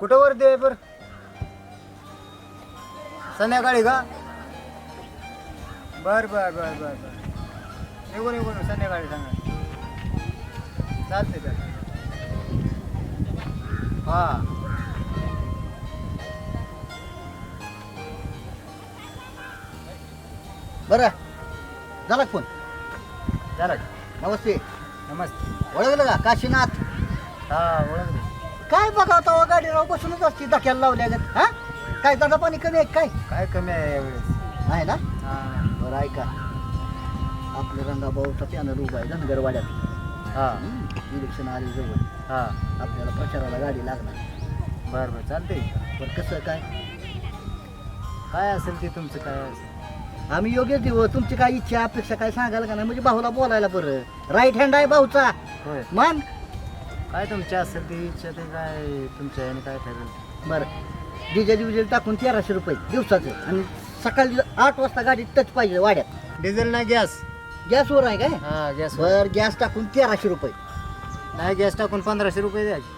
कुठं वरती आहे बर संध्याकाळी का? बर बर बर बर बर. निघून निघून संध्याकाळी सांगा. चालते चालते हा. बरं. झाला फोन? झालं? नमस्ते. नमस्ते. ओळखलं का? काशीनाथ? हा ओळखले. काय बघा आता गाडी राव बसूनच असते धक्याला लावल्या गत हा? काय दादा पाणी कमी आहे काय? काय कमी आहे यावेळेस? आहे ना? हा. बरं ऐका. आपलं रंगाभाऊचा पॅनल उभा आहे धनगरवाड्यात. हा. इलेक्शन आले जवळ. हा. आपल्याला प्रचाराला गाडी लागणार. बर बर चालते बरं कसं काय? काय असेल ते तुमचं काय असेल? आम्ही योग्य देऊ. तुमची काय इच्छा अपेक्षा काय सांगायला का नाही? म्हणजे भाऊला बोलायला बरं. राईट हँड आहे भाऊचा. होय. मान काय तुमच्या असेल ती इच्छा ते काय तुमच्या याने काय ठरेल? बरं. डिझेल विजेल टाकून तेराशे रुपये दिवसाचं. आणि सकाळी आठ वाजता गाडी टच पाहिजे वाड्यात. डिझेल नाही गॅस. गॅसवर आहे काय? हा गॅस बर गॅस टाकून तेराशे रुपये. नाही गॅस टाकून पंधराशे रुपये द्यायचे.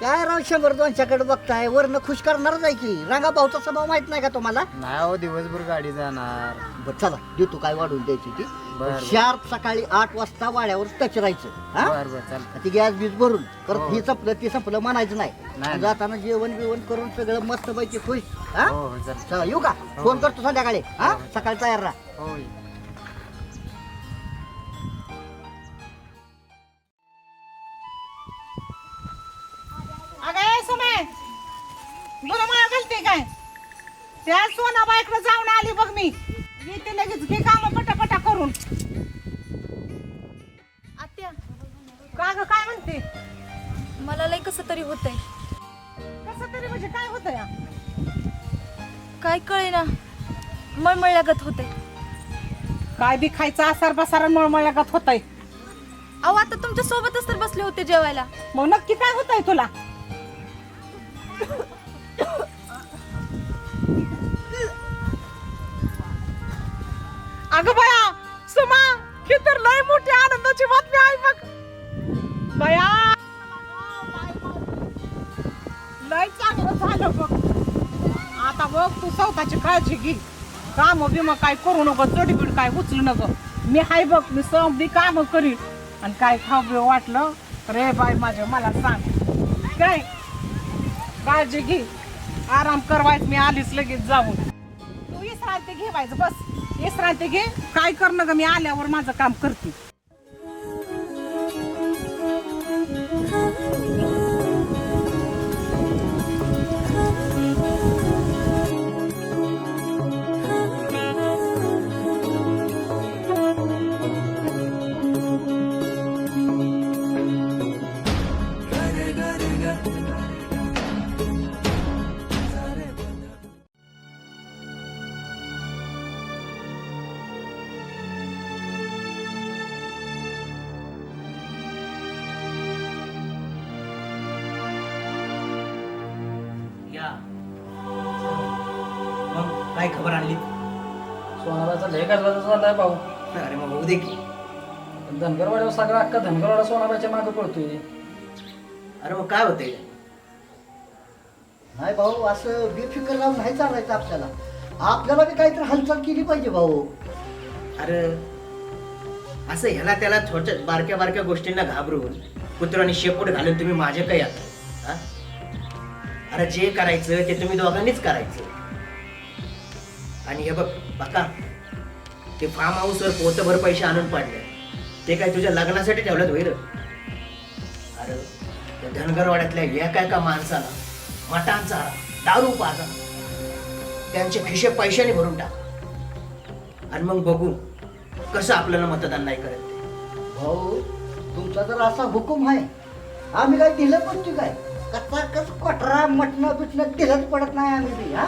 काय राव शंभर दोनशेकडे बघताय? वरनं खुश करणारच आहे की. रांगा भाऊचा स्वभाव माहीत नाही का तुम्हाला? नाही हो दिवसभर गाडी जाणार. बरं चला देतो काय वाढवून द्यायची ती. बरं. शार्प सकाळी आठ वाजता वाड्यावर टच राहायचं हा? बर बर चालतं ती गॅस बीज भरून. परत हो. हे संपलं ते संपलं म्हणायचं नाही. नाही. जाताना जेवण बिवण करून सगळं मस्त पैकी खुश हा? हो हो चालतं चला येऊ का. फोन करतो संध्याकाळी हा? हो. सकाळी तयार राहा. हो समय बरं मला घालते काय? त्या सोनाबाईकडे जाऊन आली बघ मी. येते लगेच. घे काम पटापटा करून. आत्या. का ग काय म्हणते? मला लय कसं तरी होतंय. कसं तरी म्हणजे काय होतं या काय कळेना. मळमळल्यागत होतंय. काय बी खायचं आसार बसार मळमळल्यागत होतंय. अहो आता तुमच्या सोबतच तर बसले होते जेवायला. मग नक्की काय होतंय तुला? अगं बया सुमा ही तर लय मोठी आनंदाची बातमी आहे बघ. बया. लय चांगलं झालं बघ. आता बघ तू स्वतःची काळजी घे. काम बिम काय करू नको चढबीड काय उचलू नको. मी हाय बघ मी समधी काम करीन. आणि काय खाऊ वाटलं? रे बाय माझे मला सांग. काय? काळजी घे. आराम करवायच मी आलीच लगेच जाऊन. तू विश्रांती घेवायचं बस. विश्रांती घे. काय करणं ग मी आल्यावर माझं काम करते. सोनाराचा लय गजबाजा चाललाय भाऊ. अरे मग होऊ दे की. धनगरवाड्यावर सगळा अख्खा धनगरवाडा सोनाराच्या मागे पडतोय अरे मग काय होतंय? नाही भाऊ असं बेफिकर राहून नाही चालायचं आपल्याला. आपल्याला बी काहीतरी हालचाल केली पाहिजे भाऊ. अरे असं ह्याला त्याला छोट्या बारक्या बारक्या गोष्टींना घाबरून कुत्र आणि शेपूट घालून तुम्ही माझे काही आता हा? अरे जे करायचं ते तुम्ही दोघांनीच करायचं. आणि हे बघ बघा ते फार्म हाऊसवर पोतभर पैसे आणून पाडले. ते काय तुझ्या लग्नासाठी ठेवल्यात होईल अरे त्या धनगरवाड्यातल्या एका एका माणसाला मटांचा दारू पाजा. त्यांचे खिशे पैशाने भरून टाक. आणि मग बघू कसं आपल्याला मतदान नाही करत. भाऊ तुमचा जर असा हुकूम आहे आम्ही काय दिलं पण तू काय? कसा कस कोटरा मटणं बिटणं दिलंच पडत नाही आम्ही बी हा?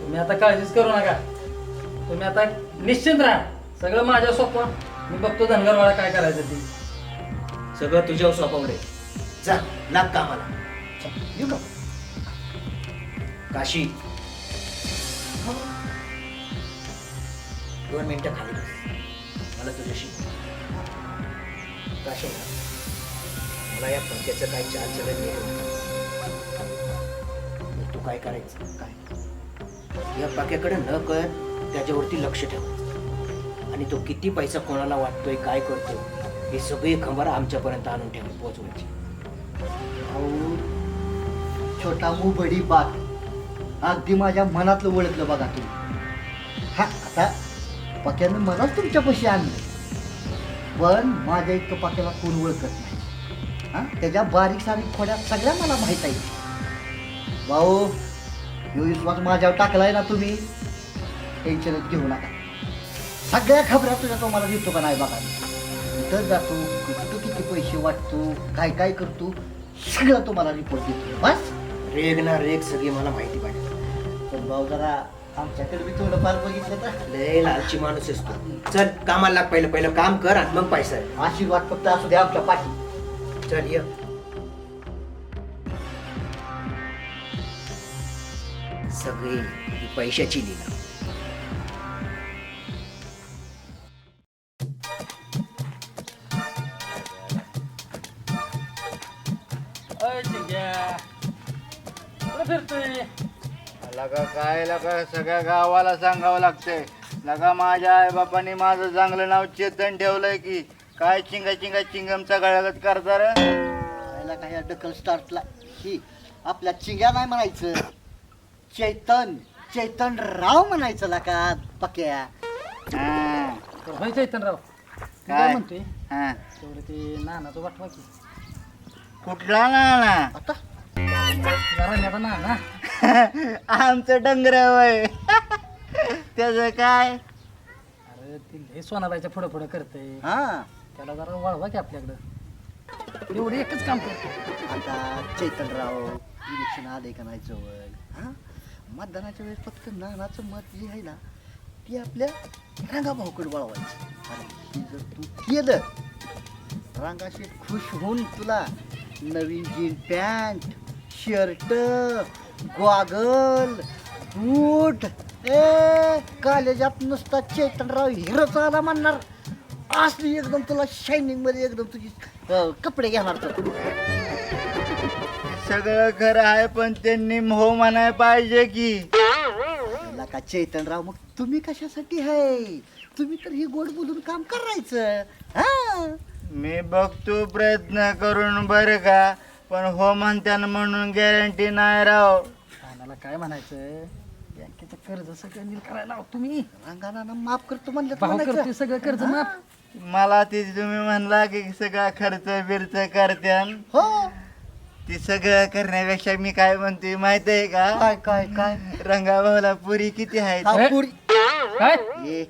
तुम्ही आता काळजीच करू नका. तुम्ही आता निश्चिंत राहा. सगळं माझ्या सोपं. मी बघतो धनगरवाडा काय करायचं ते. सगळं तुझ्यावर सोपवले जा लाग कामाला. चल, येऊ का? काशी. दोन मिनिटं खाली बस. मला तुझ्याशी काशी मला या पंख्याचं काही चाल चलन काय करायचं? काय? या पाक्याकडे न कळ त्याच्यावरती लक्ष ठेव आणि तो किती पैसा कोणाला वाटतोय काय करतो हे सगळे खबर आमच्यापर्यंत आणून ठेवा पोहोचवायची भाऊ छोटा मू बडी बात अगदी माझ्या मनातलं ओळखलं बघा तुम्ही हा आता पक्यानं मलाच तुमच्यापाशी आणलं पण माझ्या इतकं पक्याला कोण ओळखत नाही हा त्याच्या बारीक सारीक खोड्या सगळ्या मला माहीत आहे भाऊ विश्वास माझ्यावर टाकलाय ना तुम्ही टेन्शनच घेऊ नका. सगळ्या खबऱ्या तुझ्या तो मला देतो का नाही बघा. कुठं जातो कुठं किती पैसे वाटतो काय काय करतो सगळं तुम्हाला रिपोर्ट देतो. बस. रेग ना रेग सगळी मला माहिती पाहिजे. पण भाऊ जरा आमच्याकडे मी थोडंफार बघितलं तर. लय लालची माणूस असतो चल कामाला लाग पहिलं पहिलं काम कर आणि मग पैसा. आशीर्वाद फक्त असू द्या आमच्या पाठी. चल ये. सगळी पैशाची लिला. लगा काय लगा सगळ्या गावाला सांगावं लागतंय. लगा माझ्या आई बापाने माझं चांगलं नाव चेतन ठेवलंय की काय चिंगा चिंगा चिंगमचा गळगत करता रे? काय या डकल स्टार्टला ही आपल्या चिंग्या नाही म्हणायचं. चैतन चैतन राव म्हणायचं लका पक्या. हा, होय चैतनराव मी काय? काय? म्हणतोय? हा. तेवढं ते नानाचं वाटवा की. कुठला ना ना आता? जरा नाना. आमचं डंगर वय. त्याच काय? अरे ती लय सोनाबाईच्या पुढं पुढं करते हा. त्याला जरा वळवा की आपल्याकडं. एवढं एकच काम करतो. आता चैतनराव इलेक्शन आले का नाही जवळ? हा? मतदानाच्या वेळेस फक्त नानाचं मत जे आहे ना ते आपल्या रांगाभाऊकडे वळवायचं. आणि हे जर तू केलं रांगाशी खुश होऊन तुला नवीन jean pant shirt goggle boot ए कॉलेजात नुसता चैतनराव हिरच आला म्हणणार. असली एकदम तुला शायनिंगमध्ये एकदम तुझी अं, कपडे घेणार तर. सगळं खरं आहे पण त्यांनी हो म्हणाय पाहिजे की. म्हणला का चैतनराव मग तुम्ही कशासाठी आहे? तुम्ही तर हे गोड बोलून काम करायचं हा? मी बघतो प्रयत्न करून बरं का? पण हो म्हणत्यान म्हणून गॅरंटी नाही राव. नानाला काय म्हणायचं बँकेचं कर्ज सगळं नील करायला लाव तुम्ही. रंगाना माफ करतो म्हणलं तर. सगळं कर्ज माफ. मला ती तुम्ही म्हणला की सगळा खर्च बिर्च करत्यान. हो. ती सगळं करण्यापेक्षा मी काय म्हणते माहीत आहे का? काय काय काय? रंगाभाऊला पुरी किती आहेत हा, हे? पुरी. काय? ए,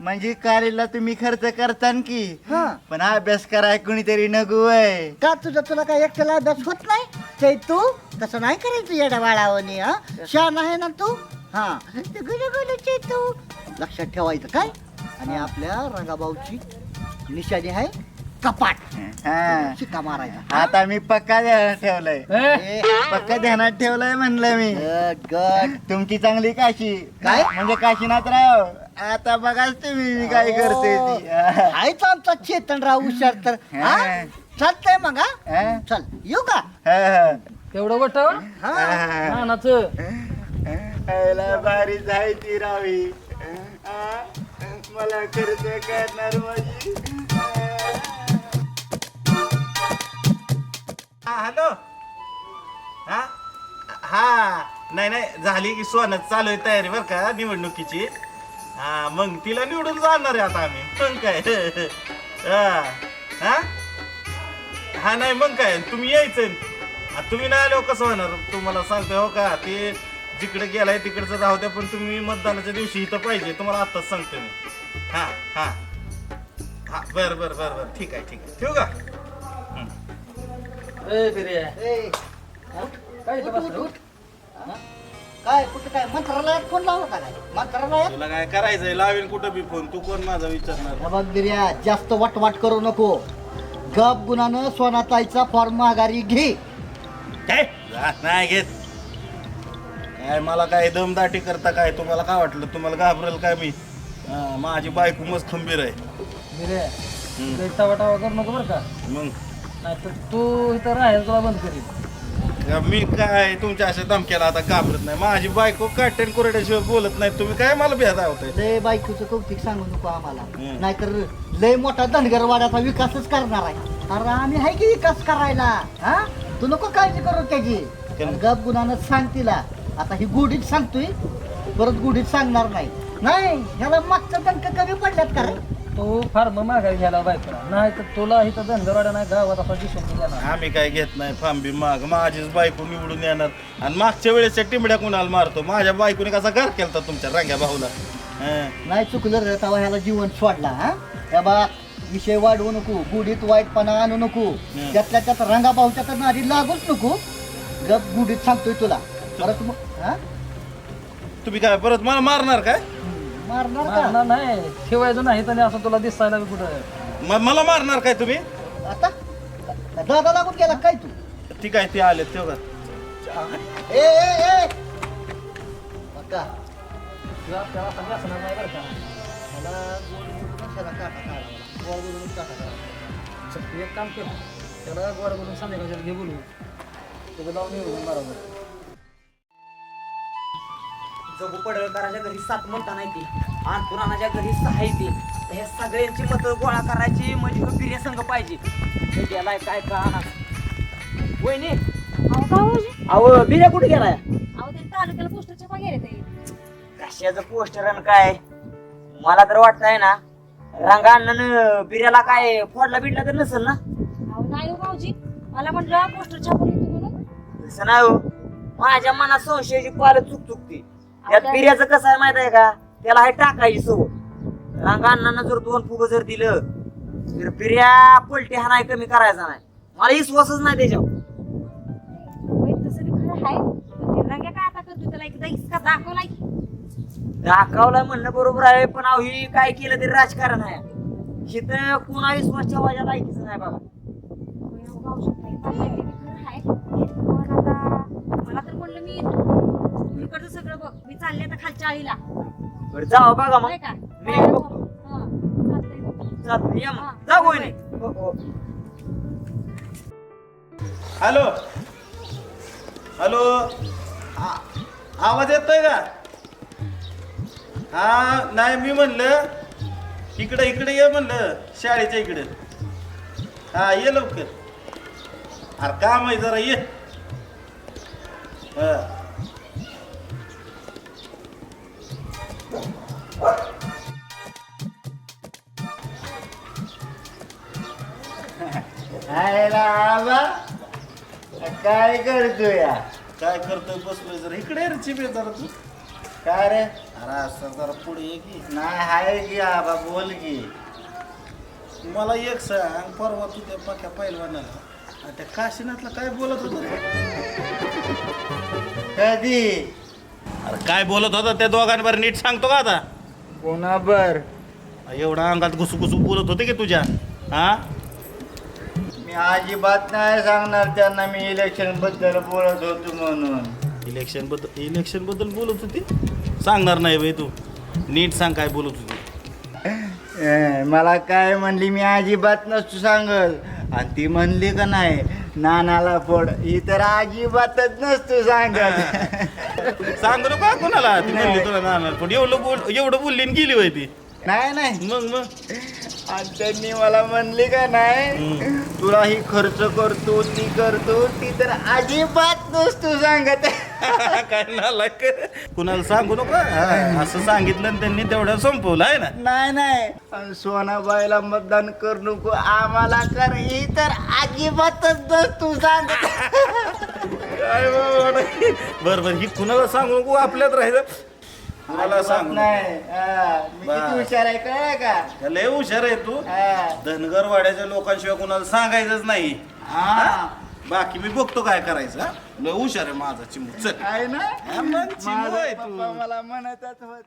म्हणजे कालीला तुम्ही खर्च करतान की. हा. पण अभ्यास कराय कुणीतरी नको आहे का तुझा तुला काय एकट्याला अभ्यास होत नाही? चैतू तसं नाही करायचं येड्या बाळावणी हा? शान आहे ना तू? हा. ते गुलू गुलू चैतू लक्षात ठेवायचं काय? आणि आपल्या रंगाभाऊची निशाणी आहे. कपाट. हा. शिक्का मारायचा? आता मी पक्का ध्यानात ठेवलंय. ए, पक्का ध्यानात ठेवलंय म्हणलं मी. गट गट तुमची चांगली काशी. काय? म्हणजे काशीनाथराव आता बघाच तुम्ही मी काय करते ती. हा. आहेच आमचा चेतनराव हुशार तर. हा? हा. चालतंय मग हा? हा? चल येऊ का? हा. तेवढं हा. हा. नानाचं. याला भारी ती रावी. हा? मला खर्च करणार माझी हॅलो. हा? हा नाही नाही झाली की सोनं चालू आहे तयारी बरं का निवडणुकीची. हा मग तिला निवडून जाणार आहे आता आम्ही. मग काय? हा हा? हा नाही मग काय? तुम्ही यायचं. आ, तुम्ही नाही आलो हो कसं होणार तुम्हाला सांगतोय हो का ते जिकडे गेलाय तिकडचं राहू द्या पण तुम्ही मतदानाच्या दिवशी इथं पाहिजे तुम्हाला आत्ताच सांगतो मी. हा हा. हा बरं बरं बरं बरं. ठीक आहे ठीक आहे. ठेवू का? ए बिर्या ए, काय इथं उठ, बसलं? उठ, उठ. काय कुठं काय? मंत्रालयात फोन लावला का काय? मंत्रालयात? तुला काय करायचंय? लावीन कुठं बी फोन. तू कोण माझा विचारणार? हे बघ बिर्या जास्त वाटवाट करू नको. गप गुणानं सोनाताईचा फॉर्म माघारी घे. काय? जा, नाही घेत. काय मला काय दमदाटी करता काय? तुम्हाला काय वाटलं? तुम्हाला घाबरेल काय मी? माझी बायको मस्त खंबीर आहे. बिर्या तू इथं वटावा करू नको बरं का? मग? नाही तर तू इथं राहायला तुला बंद करील मी काय तुमच्या अशा धमक्याला आता घाबरत नाही. माझी बायको काटेन कोरड्याशिवाय बोलत नाही. तुम्ही काय मला भेदा होताय लय बायकोचं कौतिक सांगू नको आम्हाला. हम्म. नाहीतर लय मोठा धनगरवाड्याचा विकासच करणार आहे. अरे आम्ही आहे की विकास करायला? हा? तू नको काळजी करू त्याची. केलं. गप गुणानं सांग तिला. आता ही गुढीत सांगतोय परत गुढीत सांगणार नाही. नाही ह्याला मागचा दणक कमी पडल्यात का रे? तो फार्म मागायला घ्यायला बायकोला. नाही तर तुला इथं धनगरवाडा नाही गावात असा दिसून नाही येणार. आम्ही काय घेत नाही फांबी माग. माझीच बायको निवडून येणार. आणि मागच्या वेळेसच्या टिंबड्या कुणाला मारतो? माझ्या बायकोने कसा घर केलता तुमच्या रंग्या भाऊला? हं. नाही चुकलं रे तेव्हा ह्याला जीवन सोडला हा? या बा विषय वाढवू नको गुढीत वाईटपणा आणू नको. त्यातल्या त्यात रंगा भाऊच्या तर नादी लागूच नको. गप गुढीत सांगतोय तुला. परत मग हा? तुम्ही काय परत मला मारणार काय? मारणार का? मारणार नाही. ठेवायचं नाही तर असं तुला दिसायला बी कुठं? म- मला मारणार काय तुम्ही? आता? दादा लागून गेला काय तू? ती काय ते आले तेव्हा ए ए ए! बघा. तुला त्याला असं व्यसनात नाही बरं का? मला गोड बोलून त्याला काटा काढावा. गोड बोलून काटा काढावा. चल, तू एक काम कर. त्याला गोड बोलून संध्याकाळच्या घे बोलू. तुझं लावून येऊ बरोबर. जगू पडळकराच्या घरी सात म्हणता नाही ती आणि पुराणाच्या घरी सहा येते हे सगळ्यांची मतं गोळा करायची म्हणजे ह्यो बिर्या संघ पाहिजे. हे गेलाय काय का? वहिनी. अहो का हो जी? अहो बिर्या कुठे गेलाय? अहो ते तालुक्याला पोस्टरच्या वगैरे ते. कशाचं पोस्टर आणि काय? मला तर वाटतंय ना रंगा अण्णानं बिर्याला काय फोडला बिडला तर नसेल ना? अहो नाही हो भाऊजी. मला म्हटलं पोस्टर छापून येतो म्हणून. तसं नाही हो. माझ्या मनात संशयाची पाल चुक चुकती त्यात बिर्याचं कसं आहे माहीत आहे का? त्याला हे टाकायची रंगा अण्णानं जर दोन फुग जर दिलं तर बिर्या पलटी हा नाही कमी करायचा नाही. मला विश्वासच नाही त्याच्यावर. आहे. दाखवलाय म्हणणं बरोबर आहे पण अहो ही काय केलं तरी राजकारण आहे. इथं कुणा विश्वास ठेवायच्या लायकीच नाही बघा होय हो आहे. मला तर म्हणलं मी इकडचं सगळं बघ. मी चालले आता खालच्या आळीला बरं जाऊ बघा मग. का? मी बघतो. हं, चालतंय बघ. या मग. हो, हो. हॅलो. हॅलो. आ- आवाज येतोय का? हा नाही मी म्हणलं इकडे इकडे ये म्हणलं शाळेच्या इकडे. हा ये लवकर. अरे काम आहे जरा ये. हा. आबा काय करतो या काय करतोय बसलोय जरा. इकडे ये रे चिबे जरा तू. काय रे? अरे असं जरा पुढे ये की. नाही हाय की आबा बोल की. मला एक सांग परवा तू त्या पाक्या पहिलवानाला आणि त्या काशीनाथला काय बोलत होत कधी? अरे काय बोलत होता त्या दोघांवर? नीट सांगतो का आता? कोणाबर एवढा अंगात घुसू घुसू बोलत होते की तुझ्या हा? मी अजिबात नाही सांगणार त्यांना मी इलेक्शनबद्दल बोलत होतो म्हणून. इलेक्शनबद्दल इलेक्शनबद्दल बोलत होती? सांगणार नाही बाई तू. नीट सांग काय बोलत होती. मला काय म्हणली मी अजिबात नसतो सांगत. आणि ती म्हणली का नाही नानाला फोड ही तर अजिबातच नसतो सांगत. सांगू नका कोणाला. ती म्हणली तुला नाणार पण एवढं बोल एवढं बोलली आणि गेली होय ती. नाही नाही. मग मग. आणि त्यांनी मला म्हणली का नाही. तुला ही खर्च करतो ती करतो ती तर अजिबात नसतो सांगत. काय कुणाला सांगू नका? असं सांगितलं आणि त्यांनी तेवढं संपवलं आहे ना? नाही नाही. आणि सोनाबाईला मतदान करू नको आम्हाला कर ही तर अजिबातच नसतो सांगत. काय बाबा बर बर ही कुणाला सांगू नको? आपल्यात राहिलं. अजिबात सांगू नको. नाही हा, मी बस. किती हुशार आहे कळलं का या लय हुशार आहे तू हा. धनगरवाड्याच्या लोकांशिवाय कुणाला सांगायचंच नाही हा. बाकी मी बघतो काय करायचं हा? लय हुशार आहे माझा चिमू चल आहे ना हा, मग चिमू माझा आहे तू. पप्पा मला म्हणतच होत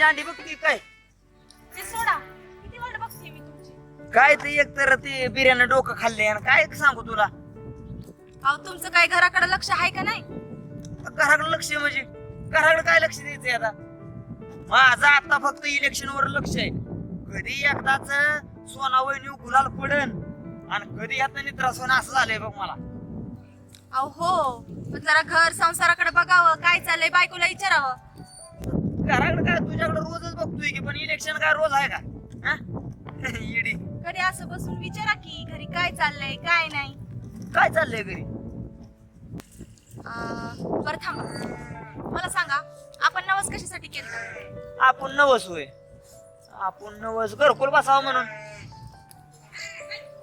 अंडी बघती काय? ते सोडा. किती वाट बघते मी तुमची? काय ते एक तर ते बिर्याणी डोकं खाल्ले आणि काय सांगू तुला? अहो तुमचं काय घराकडे लक्ष आहे का नाही? घराकडे लक्ष आहे म्हणजे. घराकडे काय लक्ष द्यायचंय आता? माझं आता फक्त इलेक्शन वर लक्ष आहे. कधी एकदाच सोना वहिनी गुलाल पडन आणि कधी आता निद्रा सोना असं झालंय बघ मला. अहो हो. पण जरा घर संसाराकडे बघावं. काय चाललंय? बायकोला विचारावं. घराकडे बघतोय की पण इलेक्शन काय रोज आहे का? इडी कधी असं बसून विचारा की घरी काय चाललंय काय नाही. काय चाललंय घरी? बरं थांबा. मला सांगा आपण नवस कशासाठी केलं आपण नवस होय. आपण नवस घरकुल बसावं म्हणून.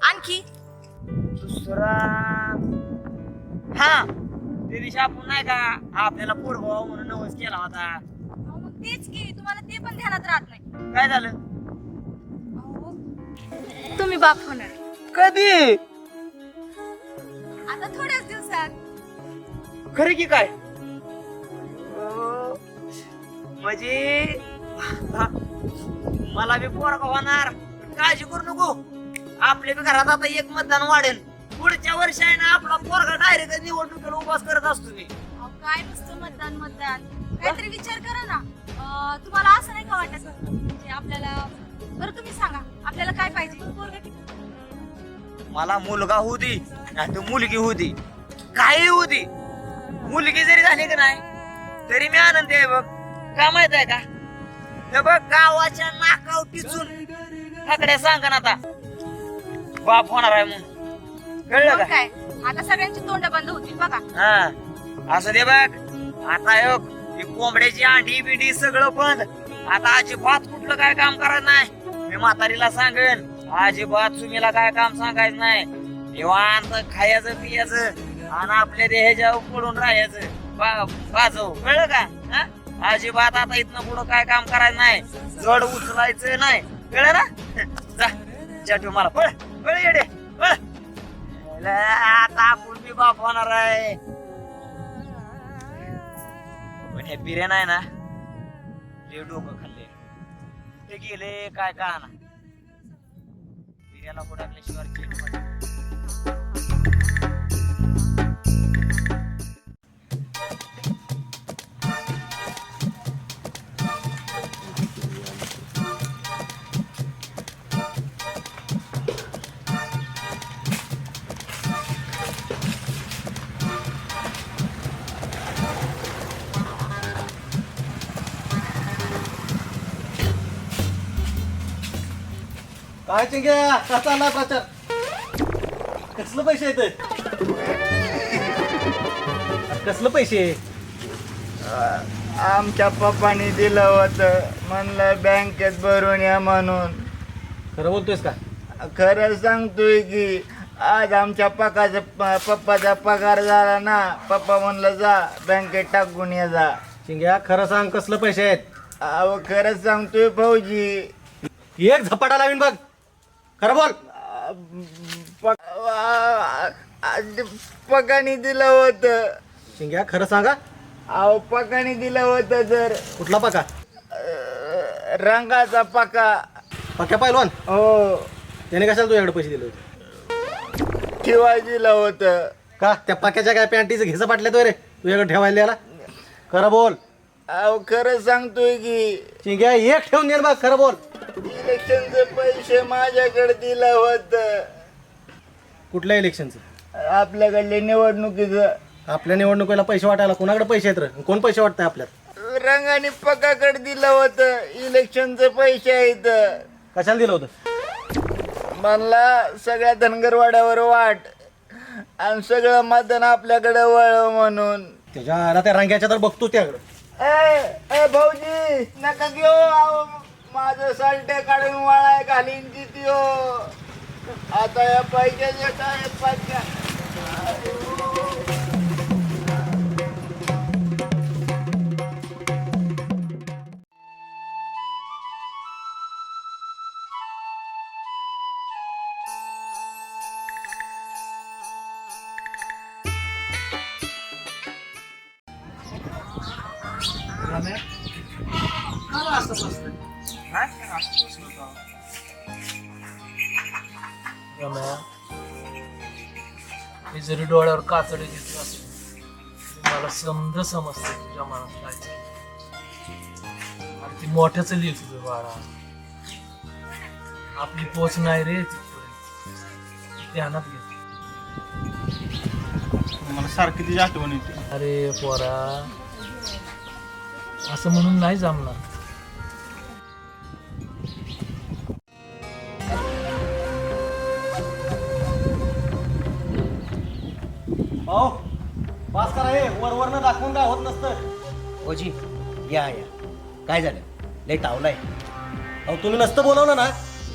आणखी? दुसरा हा. ते दिवशी आपण नाही का आपल्याला पोरगाव म्हणून नवस केला होता. तेच की तुम्हाला ते पण ध्यानात राहत नाही. काय झालं? तुम्ही बाप होणार. कधी? आता थोड्याच दिवसात. खरे की काय? अं, म्हणजे मला बी पोरगा होणार. काळजी करू नको. आपल्या बी घरात आता एक मतदान वाढेल. पुढच्या वर्षी आहे ना आपला पोरगा डायरेक्ट निवडणुकीला उभाच करत असतो मी. अहो, काय नुसतं मतदान मतदान? काहीतरी विचार करा ना. अं, तुम्हाला असं नाही का वाटत म्हणजे आपल्याला बरं तुम्ही सांगा आपल्याला काय पाहिजे? पोरगं किती? मला मुलगा होऊ दे नाही तर मुलगी होऊ दे. काही होऊ दे. मुलगी जरी झाली का नाही तरी मी आनंदी आहे बघ. का माहीत आहे का? हे बघ गावाच्या नाकाव टिचून. ठाकड्या सांगा ना आता. बाप होणार आहे म्हणून. कळलं मग का? काय? आता सगळ्यांची तोंड बंद होतील बघा. हा. असं दे बघ. आता बघ, ही कोंबड्याची अंडी बिडी सगळं बंद. आता अजिबात कुठलं काय काम करायचं नाही. मी म्हातारीला सांगेन अजिबात सुमीला काय काम सांगायचं नाही. निवांत खायचं पियाचं आणि आपल्या देहाच्या पडून राहायचं. बा- कळलं का? हा? अजिबात आता इथनं पुढं काय काम करायचं नाही. जड उचलायचं नाही. कळलं ना? जा चाटू मला पळ पळ येडे पळ. आता आपण बी बाप होणार आहे. पण हे बिर्याण आहे ना ले डोकं खाल्ले ते गेले काय का ना बिर्याला कुठं जेवण होत काय चिंग्या का चालला प्रचार? कसलं पैसे येत कसलं पैसे? आमच्या पप्पानी दिलं होतं. म्हणलं बँकेत भरून या म्हणून. खरं बोलतोयस का? खरं सांगतोय की आज आमच्या पकाचा पप्पाचा पगार झाला ना पप्पा म्हणलं जा बँकेत टाकून ये जा. चिंग्या खरं सांग कसलं पैसे आहेत? अहो खरं सांगतोय भाऊजी. एक झपाटा लावीन बघ. खरं बोल. पकानी दिलं होतं. चिंग्या खरं सांगा. अहो पकानी दिलं होतं जर. कुठला पका अं, रंगाचा पका पक्या पाहिलवान हो. त्याने कशाला तुझ्याकडे पैसे दिले होते? ठेवाय दिलं होतं. का? त्या पाक्याच्या काय पॅन्टीचं पाटल्या तो रे तुझ्याकडे ठेवायला याला खरं बोल. अहो खरं सांगतोय की. चिंग्या एक ठेवून दे बघ खरं बोल. इलेक्शनचे पैसे माझ्याकडे दिलं होतं. कुठल्या इलेक्शनचं आपल्याकडले निवडणुकीचं. आपल्या निवडणुकीला पैसे वाटायला कोणाकडे पैसे आहेत रे? कोण पैसे वाटताय आपल्यात रंगाने पकाकडे दिलं होतं. इलेक्शनचे पैसे आहेत. कशाला दिलं होतं? म्हणला सगळ्या धनगरवाड्यावर वाट. आणि सगळं मतदान आपल्याकडे वळ म्हणून. त्याच्या आला त्या रंग्याच्या तर बघतो त्याकडे. ए ए भाऊजी नका घेऊ. अहो, माझं सालटे काढून वाळाय घालीन तिथं आता या पैशाचे पैसा मी जरी डोळ्यावर कातडे घेतलं असेल तरी मला समज समजते तुझ्या मनात काय. आणि ती मोठ्याच लिहित तुझं बाळा. आपली पोच नाही रे तिथपर्यंत ध्यानात घे. मला सारखी तिची आठवण येते. अरे पोरा असं म्हणून नाही जमणार. भाऊ पास करा हे. वर वरनं दाखवून काय होत नसतं. ओजी या या. काय झालं? लय तावलाय. अहो तुम्ही नसतं बोलवलं ना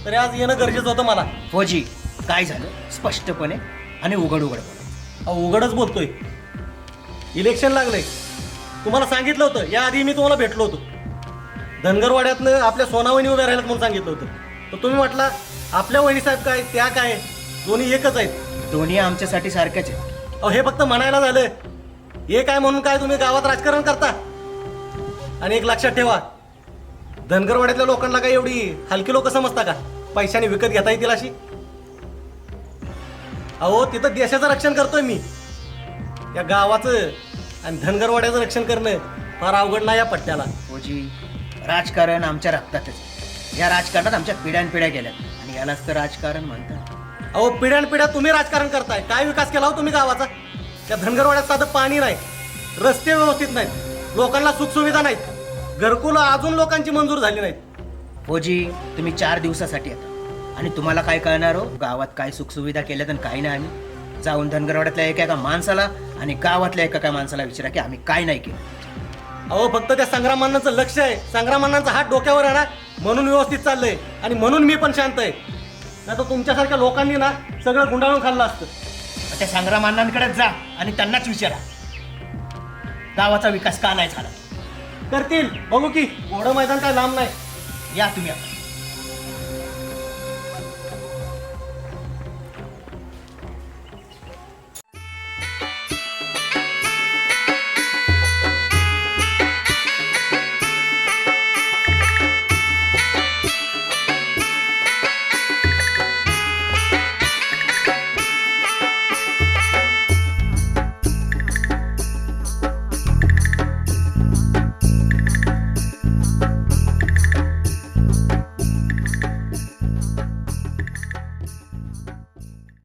तरी आज येणं गरजेचं होतं मला. फौजी काय झालं? स्पष्टपणे आणि उघड उघड. अहो उघडच बोलतोय. इलेक्शन लागलंय. तुम्हाला सांगितलं होतं. या आधी मी तुम्हाला भेटलो होतो. धनगरवाड्यातनं आपल्या सोनावणी उभ्या राहिल्यात म्हणून सांगितलं होतं. तर तुम्ही म्हटला आपल्या वहिनी साहेब काय त्या काय? दोन्ही एकच आहेत. दोन्ही आमच्यासाठी सारख्याच आहेत. अहो हे फक्त म्हणायला झालं हे काय म्हणून काय तुम्ही गावात राजकारण करता? आणि एक लक्षात ठेवा धनगरवाड्यातल्या लोकांना काय एवढी हलकी लोक समजता का? पैशाने विकत घेता येतील अशी? अहो तिथं देशाचं रक्षण करतोय मी. या गावाचं आणि धनगरवाड्याचं रक्षण करणं फार अवघड नाही या पट्ट्याला. ओजी राजकारण आमच्या रक्तातच. या राजकारणात आमच्या पिढ्यान पिढ्या गेल्यात. आणि यालाच तर राजकारण म्हणतात. अहो पिढ्यान पिढ्या तुम्ही राजकारण करताय. काय विकास केला हो तुम्ही गावाचा? त्या धनगरवाड्यात साधं पाणी नाही. रस्ते व्यवस्थित नाहीत. लोकांना सुखसुविधा नाहीत. घरकुलं अजून लोकांची मंजूर झाली नाहीत. फौजी तुम्ही चार दिवसासाठी येता. आणि तुम्हाला काय कळणार हो? गावात काय सुखसुविधा केल्यात आणि काय नाही आम्ही. जाऊन धनगरवाड्यातल्या एका एका माणसाला आणि गावातल्या एका एका माणसाला विचारा की आम्ही काय नाही केलं. अहो फक्त त्या संग्रामांनाचं लक्ष आहे. संग्रामांनाचा हात डोक्यावर आहे ना म्हणून व्यवस्थित चाललंय. आणि म्हणून मी पण शांत आहे. नाही तर तुमच्यासारख्या लोकांनी ना सगळं गुंडाळून खाल्लं असतं. त्या संग्रामांकडे जा आणि त्यांनाच विचारा. गावाचा विकास का नाही झाला? करतील. बघू की. घोडं मैदान काय लांब नाही. या तुम्ही आता.